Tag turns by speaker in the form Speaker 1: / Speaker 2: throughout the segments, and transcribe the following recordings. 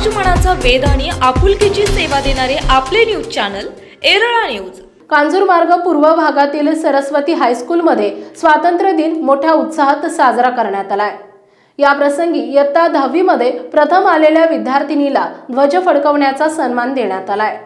Speaker 1: समाजमनाचा वेध आणि आपुलकीची सेवा देणारे आपले news channel Erala news.
Speaker 2: Kanjurmarg पूर्व भागातील सरस्वती हायस्कूलमध्ये स्वातंत्र्य दिन मोठ्या उत्साहात साजरा करण्यात आलाय. या प्रसंगी इयत्ता दहावीमध्ये प्रथम आलेल्या विद्यार्थिनीला ध्वज फडकवण्याचा सन्मान देण्यात आलाय.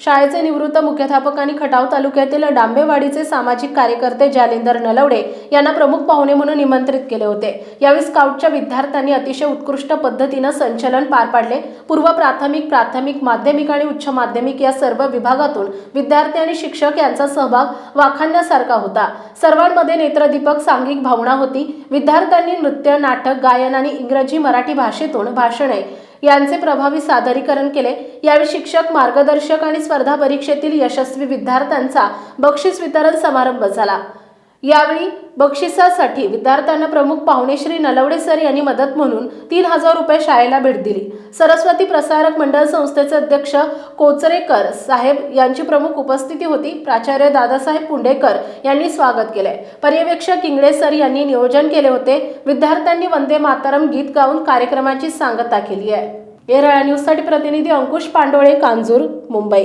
Speaker 2: शाळेचे निवृत्त मुख्याध्यापक आणि खटाव तालुक्यातील डांबेवाडीचे सामाजिक कार्यकर्ते जालिंदर नलवडे यांना प्रमुख पाहुणे म्हणून निमंत्रित केले होते. यावेळी स्काउटच्या विद्यार्थ्यांनी अतिशय उत्कृष्ट पद्धतीनं संचलन पार पाडले. पूर्व प्राथमिक प्राथमिक माध्यमिक आणि उच्च माध्यमिक या सर्व विभागातून विद्यार्थी आणि शिक्षक यांचा सहभाग वाखाणण्यासारखा होता. सर्वांमध्ये नेत्रदीपक सांघिक भावना होती. विद्यार्थ्यांनी नृत्य नाटक गायन आणि इंग्रजी मराठी भाषेतून भाषणे यांचे प्रभावी सादरीकरण केले. यावेळी शिक्षक मार्गदर्शक आणि स्पर्धा परीक्षेतील यशस्वी विद्यार्थ्यांचा बक्षीस वितरण समारंभ झाला. यावेळी बक्षिसासाठी विद्यार्थ्यांना प्रमुख पाहुणे श्री नलवडे सर यांनी मदत म्हणून तीन हजार रुपये शाळेला भेट दिली. सरस्वती प्रसारक मंडळ संस्थेचे अध्यक्ष कोचरेकर साहेब यांची प्रमुख उपस्थिती होती. प्राचार्य दादासाहेब पुंडेकर यांनी स्वागत केले. पर्यवेक्षक इंगळे सर यांनी नियोजन केले होते. विद्यार्थ्यांनी वंदे मातरम गीत गाऊन कार्यक्रमाची सांगता केली आहे. एरळा न्यूजसाठी प्रतिनिधी अंकुश पांडोळे कांजूर मुंबई.